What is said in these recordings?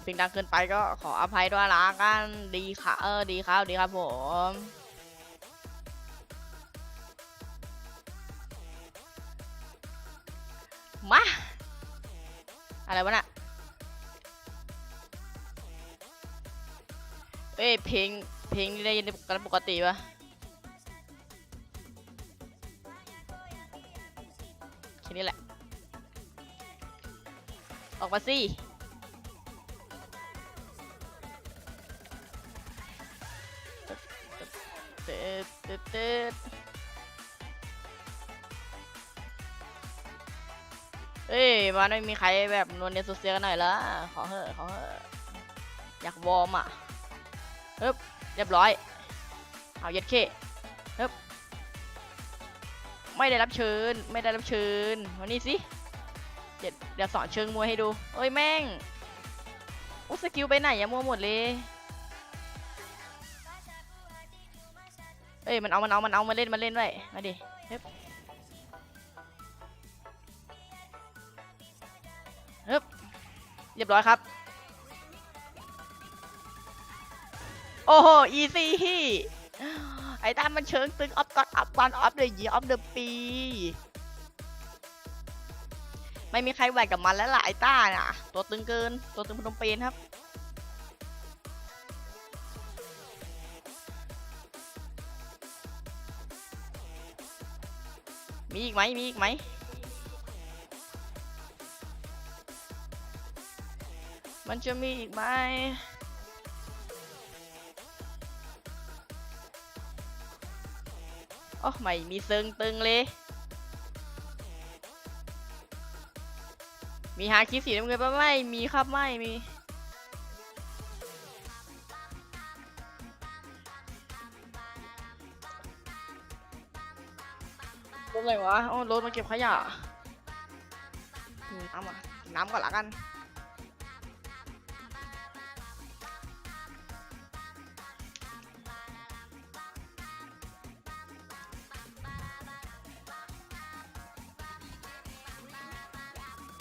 อุ้ยเพลงดังเกินไปก็ขออภัยด้วยละกันดีค่ะ เออดีครับดีครับผมมาอะไรวะน่ะเอ้ยเพลงเพลงนี่ได้ยินกันปกติปะแค่นี้แหละ ออกมาสิ ตืดตืดเอ้ยมันไม่มีใครแบบนวลเนียนโซเซียกันหน่อยละขอเหอะขอเหอะอยากวอร์มอะเฮึบเรียบร้อย เอาเย็ดเคฮึบไม่ได้รับเชิญ ไม่ได้รับเชิญวันนี้สิเดี๋ยวเดี๋ยวสอนเชิงมวยให้ดูเอ้ยแม่ง อุสกิลไปไหนอะมัวหมดเลย อ้ยมันเอามันเอามันเอามาเล่นมาเล่นด้วยมาดิฮึบฮึบเรียบร้อยครับ โอ้โหอีซี่ไอ้ตามันเชิงตึงออฟก็อดออฟวันออฟเดอะยีออฟเดอะปีไม่มีใครแหวกกับมันแล้วล่ะไอ้ต้าน่ะ ตัวตึงเกิน ตัวตึงพนมเปญครับ มีอีกไหมมีอีกไหมมันจะมีอีกไหมโอ้ไม่มีเซิงตึงเลย มีหาคิดสีน้ำเงินปะไม่มีครับไม่มี ถอะไรวะโอ้รถมาเก็บขยะน้ำอะน้ำก่อนละกัน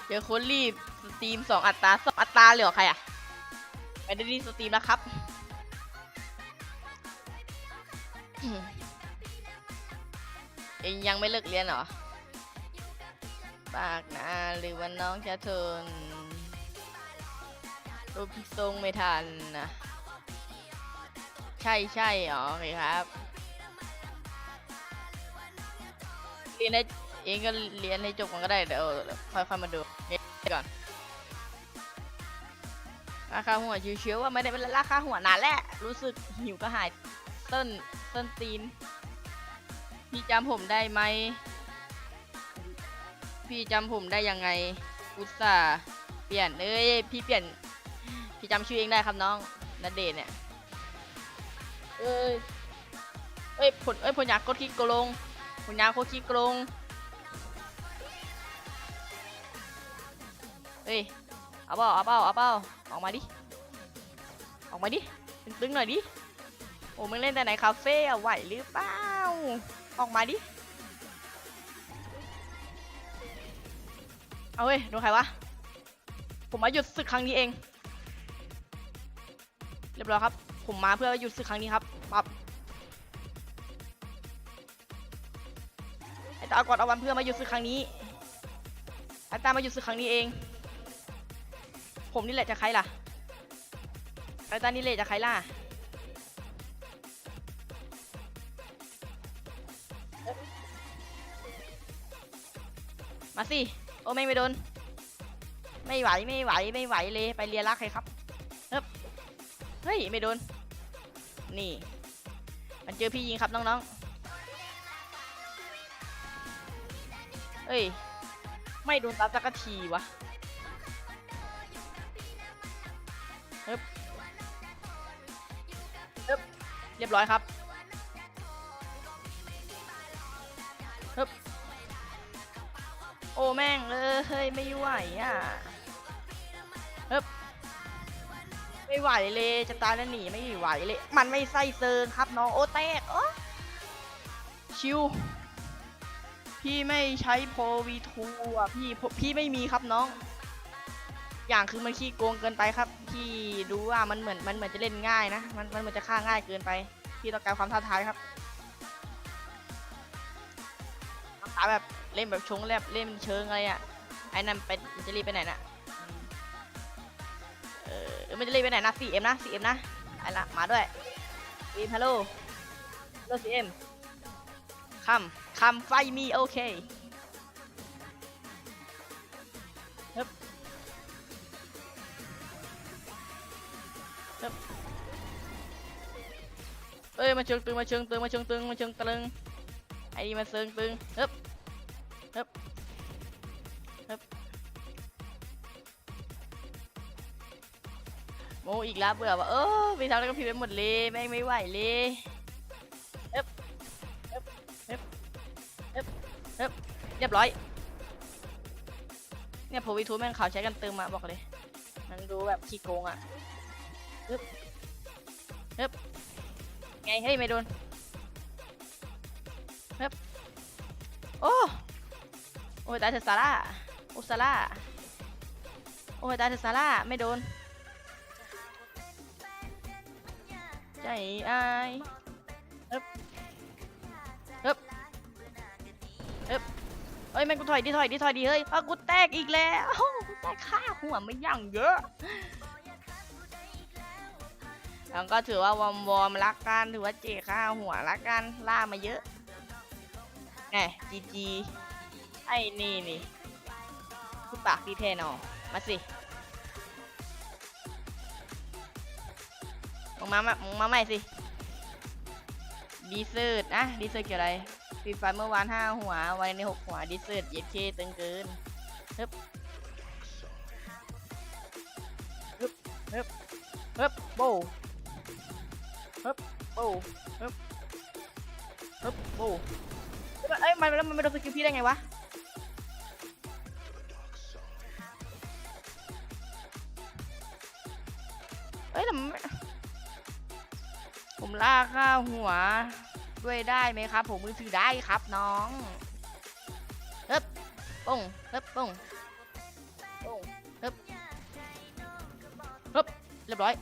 เดี๋ยวคนรีบสตรีมสองอัตราสองอัตราเหลือใครอะไม่ได้รีสตรีมแล้วครับ เองยังไม่เลิกเรียนเหรอ ปากนะหรือว่าน้องจะทนรูปทรงไม่ทันนะ ใช่ใช่อ๋อโอเคครับเรียนให้เองก็เรียนให้จบกันก็ได้เดี๋ยวค่อยๆมาดูเรียนก่อนราคาหัวเชิวๆว่าไม่ได้เป็นราคาหัวนานแล้วรู้สึกหิวก็หายต้นต้นตีน พี่จำผมได้ไหม พี่จำผมได้ยังไง อุตส่าห์เปลี่ยน เอ้ย พี่เปลี่ยน พี่จำชื่อเองได้ครับน้องนัดเดทเนี่ย เอ้ย เอ้ยผลเอ้ยผลอยากกดคลิกโกลงผลอยากกดคลิกโกลงเอ้ย เอาเปล่าเอาเปล่าเอาเปล่าออกมาดิ ออกมาดิ ตึงๆหน่อยดิ โอ้มึงเล่นแต่ไหนคาเฟ่อะไหวหรือเปล่า ออกมาดิ เอาเว้ยโดนใครวะ ผมมาหยุดศึกครั้งนี้เอง เรียบร้อยครับ ผมมาเพื่อหยุดศึกครั้งนี้ครับปับไอตากอดเอาวันเพื่อมาหยุดศึกครั้งนี้ไอตามาหยุดศึกครั้งนี้เอง ผมนี่แหละจะใครล่ะไอตานี่แหละจะใครล่ะ มาสิ โอ้ไม่งไม่โดน ไม่ไหวไม่ไหวไม่ไหวเลยไปเรียนรักใครครับเฮ้ยเฮ้ยไม่โดน นี่ มันเจอพี่ยิงครับน้องๆเอ้ย ไม่โดนตามจักรทีวะฮึบฮึบเรียบร้อยครับ อ้แม่งเลยเฮ้ยไม่ไหวอะเฮ้บไม่ไหวเลยจะตายแล้วหนีไม่ไหวเลย มันไม่ใส่เซิงครับน้องโอแตกโอ้ชิวพี่ไม่ใช้โพวีทูอะพี่พี่ไม่มีครับน้อง อย่างคือมันขี้โกงเกินไปครับ พี่ดูว่ามันเหมือนมันเหมือนจะเล่นง่ายนะ มันมันเหมือนจะฆ่าง่ายเกินไป พี่ต้องการความท้าทายครับต้องกาแบบ เล่นแบบชงแลบเล่นเชิงอะไรอะไอ้นั่นไปมันจะรีบไปไหนน่ะเออมันจะรีบไปไหนนะ 4M นะ 4M นะไอ้ละมาด้วยอีมฮัลโหลฮัลโหล 4M คำคำไฟมีโอเคเอ้ยมาเชิงตึงมาเชิงตึงมาเชิงตึงมาเชิงตึงไอ้นี่มาเชิงตึงฮึบ ฮึบฮึบโมอีกแล้วเบื่อว่ะเออไปทำอะไรก็ผิดไปหมดเลยแม่งไม่ไหวเลยฮึบฮึบฮึบฮึบฮึบเรียบร้อย เนี่ยผมวีทูแม่งเขาใช้กันตึงมาบอกเลย มันดูแบบขี้โกงอะฮึบฮึบไงเฮ้ยไม่โดนเฮ้ยโอ้ อ้ยตายเถอะซาร่าโอ้ซาร่าโอ้ยตายเถอะซาร่าไม่โดนใจอายเฮ้ยเฮ้ยเฮ้ยเฮ้ยแม่งกูถอยดิถอยดิถอยดิเฮ้ยอ้าวกูแตกอีกแล้วกูแตกข้าหัวไม่ยั่งเยอะแล้วก็ถือว่าวอมวอมรักกันถือว่าเจข้าหัวรักกันล่ามาเยอะแหมจีจี ไอ้นี่นี่คือปากดีเทนอมาสิมึงมามามึงมาใหม่สิดีเซอร์นะดีเซอร์เกี่ยวอะไรฟีไฟเมื่อวานห้าหัว วันนี้หกหัวดีเซอร์เย็ดเคตึงเกินฮึบฮึบฮึบฮึบโบโอ้ฮึบฮึบโอ้เอ้ยมันแล้วมันไม่โดนสกิลพี่ได้ไงวะ อ้ยแต่ผมลากข้าหัวด้วยได้ไหมครับ ผมมือถือได้ครับน้องฮึบปุ้งฮึบปุ้งปุ้งฮึบฮึบเรียบร้อย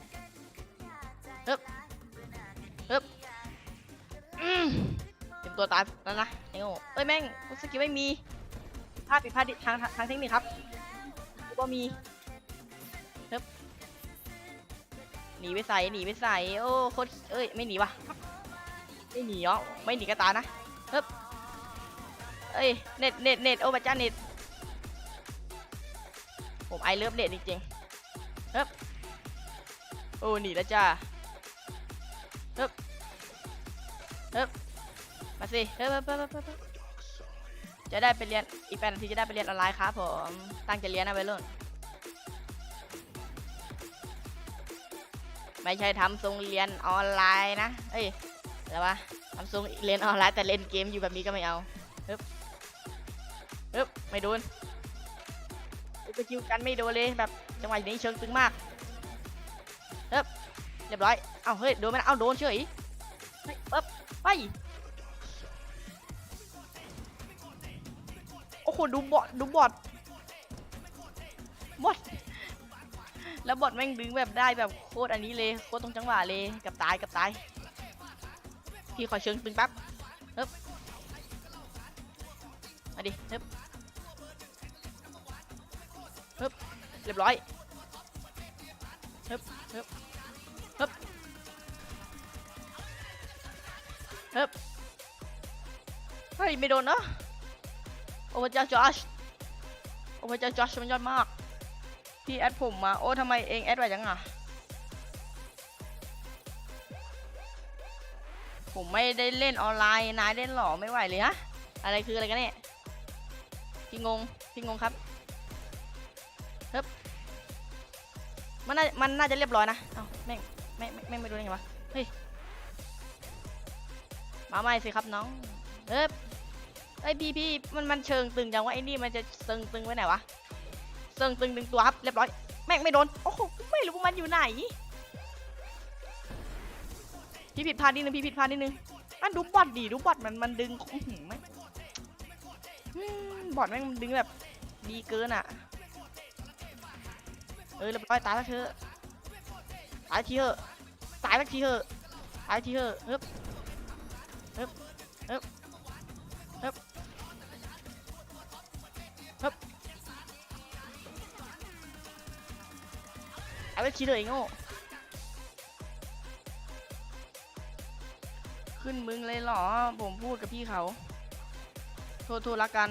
อืมเต็มตัวตายแล้วนะไอ้โง่เอ้ยแม่งสกิลไม่มีพลาดผิดพลาดทางทางทางเทคนิคครับก็มี หนีไปใส่หนีไปใส่โอ้โคตรเอ้ยไม่หนีวะไม่หนีเนาะไม่หนีก็ตานะเฮ้ยเอ้ยเน็ตเน็ตเน็ตโอ้บัจจ้าเน็ตผมไอเลิฟเน็ตจริงๆเฮ้ยโอ้หนีแล้วจ้าเฮ้ยเฮ้ยเฮ้ยเฮ้ยเฮ้ยจะได้ไปเรียนอีกแปดนาทีจะได้ไปเรียนออนไลน์ครับผมตั้งใจเรียนนะไปรุ่น ไม่ใช่ทำทรงเรียนออนไลน์นะ เอ้ยอะไรวะทำทรงเรียนออนไลน์แต่เล่นเกมอยู่แบบนี้ก็ไม่เอาฮึบฮึบไม่โดนไปคิวกันไม่โดนเลยแบบจังหวะนี้เชิงตึงมากฮึบเรียบร้อย เอ้าเฮ้ยโดนไหมนเอ้าโดนเฉยเฮ้ยปึ๊บไปโอ้โหดูบอทดูบอท แล้วบอทแม่งดึงแบบได้แบบโคตรอันนี้เลยโคตรตรงจังหวะเลยกับตายกับตายพี่ขอเชิงตึงแป๊บเฮ้บมาดิเฮ้บเฮ้บเรียบร้อยเฮ้บเฮ้บเฮ้บเฮ้บเฮ้ยไม่โดนเนาะโอ้พระเจ้าจอชโอ้พระเจ้าจอชมันยอดมาก พี่แอดผมมา โอ้ทำไมเองแอดไว้จังอะ ผมไม่ได้เล่นออนไลน์ นายเล่นหรอไม่ไหวเลยฮะ อะไรคืออะไรกันเนี่ย พี่งง พี่งงครับเฮ้ยมันน่ามันน่าจะเรียบร้อยนะ เอ้าแม่งแม่งแม่งไม่รู้ได้ไงวะ เฮ้ย มาใหม่สิครับน้องเฮ้ยไอพี่พี่มันมันเชิงตึงจังว่าไอ้นี่มันจะเชิงตึงไว้ไหนวะ เชิงตึงดึงตัวครับเรียบร้อยแม่งไม่โดนโอ้โหไม่รู้ว่ามันอยู่ไหนพี่ผิดพลาดนิดนึงพี่ผิดพลาดนิดนึงอันดูบอดดีดูบอดมันมันดึงอื้อหือไม่บอดแม่งดึงแบบดีเกินอะ เออเรียบร้อยตายแล้วเธอะตายทีเถอะตายแล้วทีเถอะตายทีเถอะฮึบฮึบฮึบฮึบ ตายแล้วทีเถอะไอ้โง่ขึ้นมึงเลยเหรอ ผมพูดกับพี่เขา โทษโทษละกัน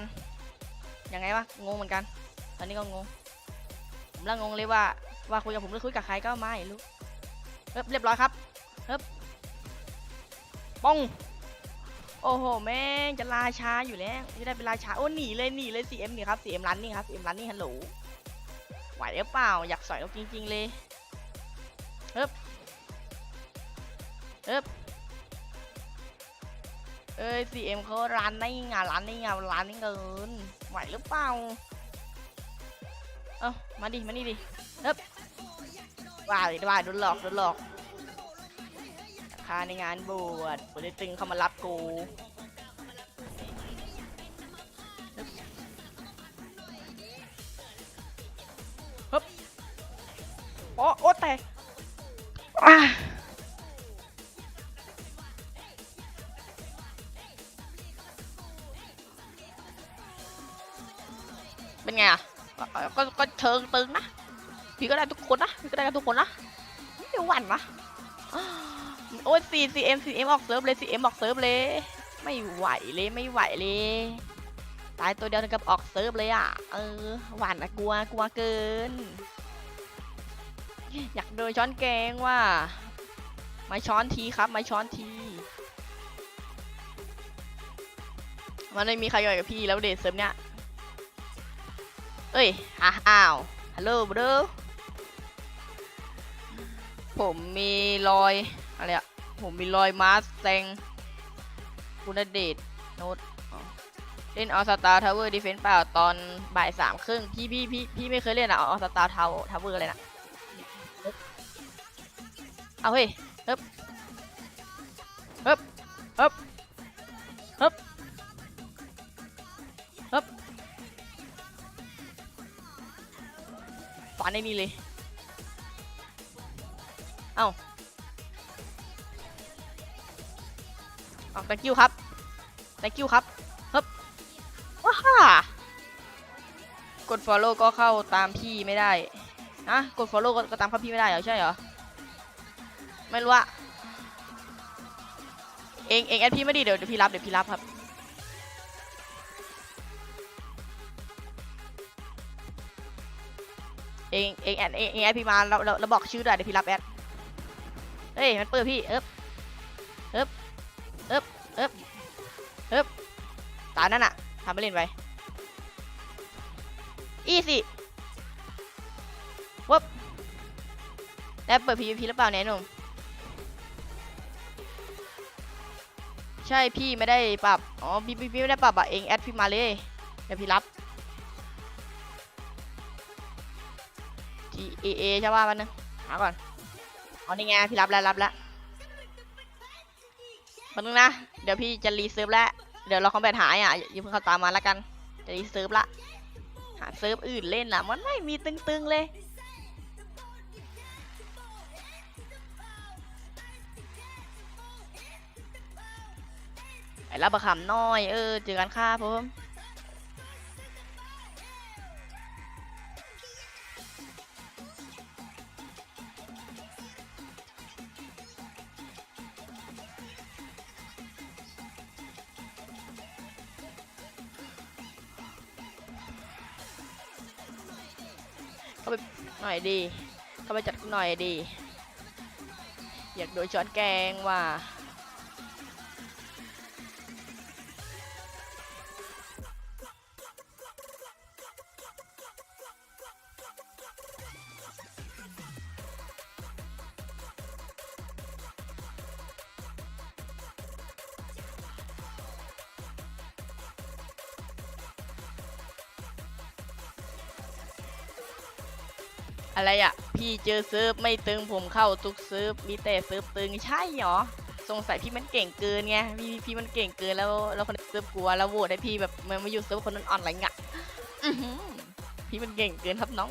ยังไงวะ งงเหมือนกัน ตอนนี้ก็งง ผมละงงเลยว่า ว่าคุยกับผมหรือคุยกับใครก็ไม่รู้เรียบเรียบร้อยครับเฮ้บป้องโอ้โห แม่งจะราชาอยู่แล้วจะได้เป็นราชาโอ้หนีเลยหนีเลย 4M นี่ครับ 4M รันนี่ครับ 4M รันนี่ฮัลโหลไหวหรือเปล่า อยากสอยเราจริง ๆ เลย เฮ้บเฮ้บเอ้ย 4M เขารันได้ไงรันได้ไงรันนี่เกินไหวหรือเปล่า เอ้ามาดิมานี่ดิเฮ้บว่าดิว่าโดนหลอกโดนหลอกคาในงานบวชบได้ตึงเขามารับกู เป็นไงอะก็ก็เชิงตึงนะพี่ก็ได้ทุกคนนะพี่ก็ได้กันทุกคนนะไม่หวั่นนะอ้าวโอ้ย 4cm 4m ออกเซิร์ฟเลย 4m ออกเซิร์ฟเลย ไม่ไหวเลยไม่ไหวเลยตายตัวเดียวกับออกเซิร์ฟเลยอะ เออหวานนะกลัวกลัวเกิน อยากโดนช้อนแกงว่า มาช้อนทีครับมาช้อนที มันไม่มีใครอยู่กับพี่แล้วเดทเซิร์ฟเนี้ย เอ้ย อ้าว ฮัลโหลบรผมมีรอย อะไรอะผมมีรอยมาสแซงคุณเดชโน้ตเล่นออสตาร์ทาวเวอร์ดีเฟนส์เปล่าตอนบ่ายสามครึ่งพี่พี่พี่พี่ไม่เคยเล่นอะออสตาร์ทาวทาวเวอร์เลยนะเอาเฮ้ยฮึบฮึบฮึบฮึบฮึบ ในนี่เลย เอ้าออก thank you ครับ thank you ครับฮึบว้าฮ่ากด follow ก็เข้าตามพี่ไม่ได้อะกด follow ก็ก็ตามข้าพี่ไม่ได้เหรอใช่เหรอ ไม่รู้อะเองเองแอดพี่ไม่ดีเดี๋ยวเดี๋ยวพี่รับเดี๋ยวพี่รับครับ เองเองแอดเองเองแอดพี่มาเราเราเราบอกชื่อด้วยเดี๋ยวพี่รับแอดเฮ้ยมันเปิดพี่เอ๊บเอ๊บเอ๊บเอ๊บเอ๊บตานั่นอะทำไปเล่นไปอีสิวับแล้วเปิด PVP หรือเปล่าเนี่ยหนุ่มใช่พี่ไม่ได้ปรับ อ๋อพี่พี่พี่ไม่ได้ปรับอะเองแอดพี่มาเลย เดี๋ยวพี่รับ G A A ใช่ป่ะมันนึงหาก่อนเอ๋อนี่ไงพี่รับแล้วรับแล้วมันนึงนะเดี๋ยวพี่จะรีเซิร์ฟแล้วเดี๋ยวเราคอมแบทหายอะอย่าเพิ่งเข้าตามมาแล้วกันจะรีเซิร์ฟละหาเซิร์ฟอื่นเล่นอะมันไม่มีตึงๆเลยไอ้รับประคำน้อยเออเจอกันค่ะผม เขาไปหน่อยดี เข้าไปจัดหน่อยดี อยากโดนช้อนแกงว่ะ อะไรอะพี่เจอเซิร์ฟไม่ตึงผมเข้าทุกเซิร์ฟมีแต่เซิร์ฟตึงใช่เหรอสงสัยพี่มันเก่งเกินไงพี่พี่มันเก่งเกินแล้วแล้วคนเซิร์ฟกลัวแล้วโหวตให้พี่แบบมันมาอยู่เซิร์ฟคนนั้นอ่อนไรงะอื้อหือพี่มันเก่งเกินครับน้อง